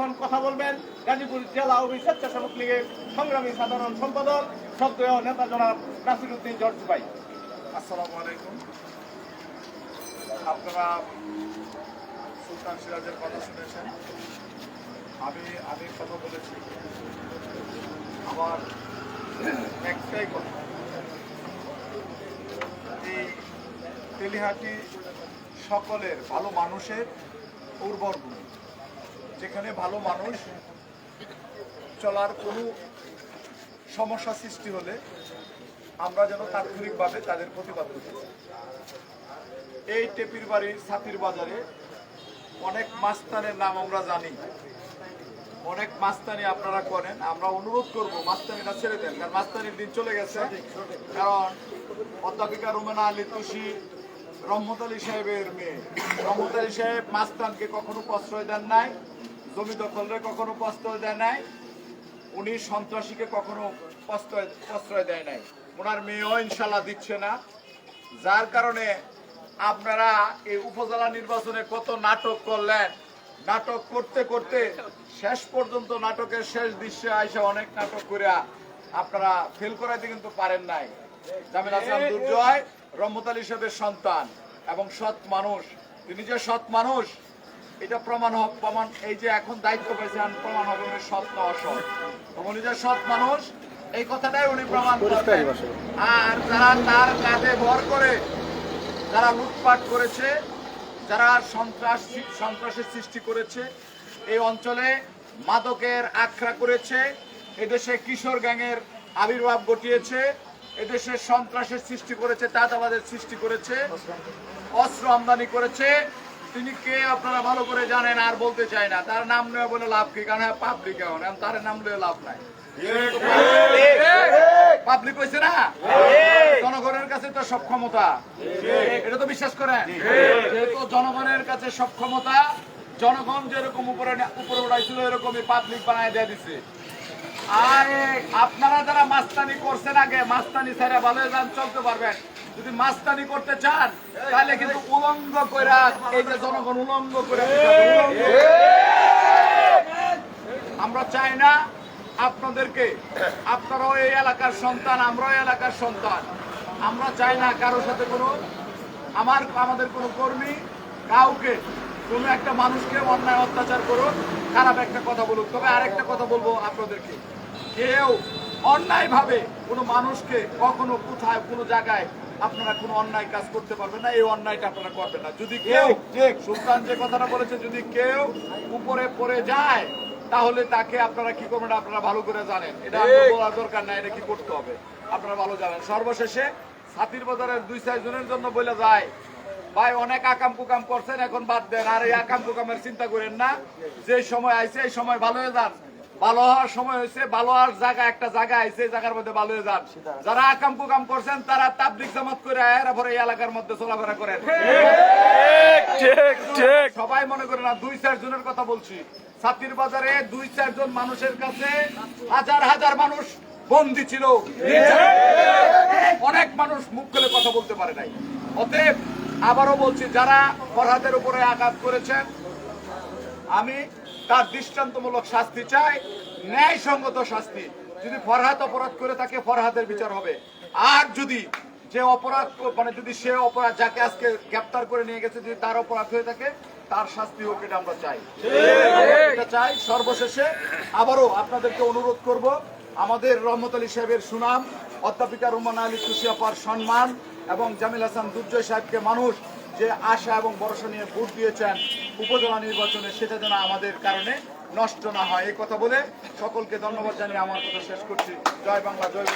এখন কথা বলবেন গাজীপুর জেলা ও স্বেচ্ছাসেবক লীগের সংগ্রামী সাধারণ সম্পাদক সদ্য নেতা জনাব নাসির উদ্দিন জর্জ ভাই। আসসালামু আলাইকুম। আপনারা সুলতান সিরাজের কথা শুনেছেন। আমি আমি কথা বলেছি। আমার একটাই কথা। এই তেলিহাটি সকলের ভালো মানুষের উর্বর ভূমি যেখানে ভালো মানুষ চলার কোনো সমস্যা সৃষ্টি হলে আমরা যেন তাৎক্ষণিকভাবে তাদের প্রতিবাদ করতে এই টেপির বাড়ির ছাতির বাজারে অনেক মাস্তানের নাম আমরা জানি। অনেক মাস্তানি আপনারা করেন। আমরা অনুরোধ করব মাস্তানিটা ছেড়ে দেন, কারণ মাস্তানির দিন চলে গেছে। কারণ অধ্যাপিকা রুমেনা আলী তুষি রহমত আলী সাহেবের মেয়ে। রহমত আলী সাহেব মাস্তানকে কখনো প্রশ্রয় দেন নাই। জমি দখলরে কখনো প্রশ্রয় দেন নাই। উনি সন্ত্রাসীকে কখনো প্রশ্রয় দেয় নাই। ওনার মেয়েও ইনশাল্লাহ দিচ্ছে না। যার কারণে আপনারা এই উপজেলা নির্বাচনে কত নাটক করলেন। নাটক করতে করতে শেষ পর্যন্ত নাটকের শেষ দৃশ্যে আইসা অনেক নাটক করে আপনারা ফেল করাইতে কিন্তু পারেন নাই। জামিল হাসান দুর্জয়, রহমত আলী সন্তান এবং সৎ মানুষ। তিনি যে সৎ মানুষ এটা প্রমাণ হোক প্রমাণ এই যে এখন দায়িত্ব পেয়েছেন প্রমাণ হবে উনি সৎ না অসৎ। উনি যে সৎ মানুষ এই কথাটাই উনি প্রমাণ করবেন। আর যারা তার কাঁধে ভর করে যারা লুটপাট করেছে যারা সন্ত্রাস সন্ত্রাসের সৃষ্টি করেছে এই অঞ্চলে মাদকের আখড়া করেছে এদেশে কিশোর গ্যাংয়ের আবির্ভাব ঘটিয়েছে এদেশে সন্ত্রাসের সৃষ্টি করেছে চাঁদাবাদের সৃষ্টি করেছে অস্ত্র আমদানি করেছে তিনি কে আপনারা ভালো করে জানেন আর বলতে চাই না। তার নাম নেওয়া বলে লাভ কি? কারণ পাবলিক এখন। এখন তার নাম নিয়ে লাভ নাই। পাবলিক হয়েছে না? জনগণের কাছে তো সব ক্ষমতা। এটা তো বিশ্বাস করেন? যেহেতু জনগণের কাছে সব ক্ষমতা, জনগণ যেরকম উপরে উপরে উঠাইছিল, এরকমই পাবলিক বানায় দিয়ে দিছে। আর, আপনারা যারা মাস্তানি করছেন আগে, মাস্তানি ছেড়ে ভালো যান, চলতে পারবেন। যদি মাস্তানি করতে চান তাহলে কিন্তু উলঙ্গ করে এই যে জনগণ উলঙ্গ করে আমরা চাই না আপনাদেরকে আপনারাও এই এলাকার সন্তান আমরাও এলাকার সন্তান। আমরা চাই না কারোর সাথে কোনো আমার আমাদের কোনো কর্মী কাউকে কোনো একটা মানুষকে অন্যায় অত্যাচার করুক খারাপ একটা কথা বলুক। তবে আরেকটা কথা বলব আপনাদেরকে। কেউ অন্যায়ভাবে কোনো মানুষকে কখনো কোথায় কোনো জায়গায় আপনারা কোনো অন্যায় কাজ করতে পারবেন না এই অন্যায়টা আপনারা করবেন না। যদি কেউ সুলতান যে কথাটা বলেছে যদি কেউ উপরে পড়ে যায় তাহলে তাকে আপনারা কি করবেন আপনারা ভালো করে জানেন। এটা বলার দরকার নাই এটা কি করতে হবে? আপনারা ভালো জানেন। সর্বশেষে ছাতির বাজারের দুই চারজনের জন্য বলে যায় ভাই অনেক আকাম কুকাম করছেন এখন বাদ দেন। আর এই আকাম কুকামের চিন্তা করেন না যে সময় আইছে এই সময় ভালো হয়ে যান। ভালো হওয়ার সময় হয়েছে ভালো হওয়ার জায়গা একটা জায়গা এই জায়গার মধ্যে ভালো হয়ে যান। যারা আকাম কুকাম করছেন তারা তাবলিক জামাত করে আয়ের পরে এই এলাকার মধ্যে চলাফেরা করেন। সবাই মনে করে না দুই চার জনের কথা বলছি। ছাতির বাজারে দুই চারজন মানুষের কাছে হাজার হাজার মানুষ বন্দী ছিল। অনেক মানুষ মুখ খুলে কথা বলতে পারে নাই। অতএব আবারও বলছি যারা ফরহাদের উপরে আঘাত করেছেন আমি তার দৃষ্টান্তমূলক শাস্তি চাই, ন্যায়সঙ্গত শাস্তি। যদি ফরহাদ অপরাধ করে থাকে, ফরহাদের বিচার হবে। আর যদি যে অপরাধ মানে যদি সে অপরাধ যাকে আজকে গ্রেপ্তার করে নিয়ে গেছে, যদি তার অপরাধ হয়ে থাকে, তার শাস্তি হোক এটা আমরা চাই। এটা চাই সর্বশেষে। আবারও আপনাদেরকে অনুরোধ করব, আমাদের রহমত আলী সাহেবের সুনাম, অধ্যাপিকা রুমান আলী তুষিয়াপার সম্মান, এবং জামিল হাসান দুর্জয় সাহেবকে মানুষ যে আশা এবং ভরসা নিয়ে ভোট দিয়েছেন উপজেলা নির্বাচনে, সেটা যেন আমাদের কারণে নষ্ট না হয়। এই কথা বলে সকলকে ধন্যবাদ জানিয়ে আমার কথা শেষ করছি। জয় বাংলা, জয়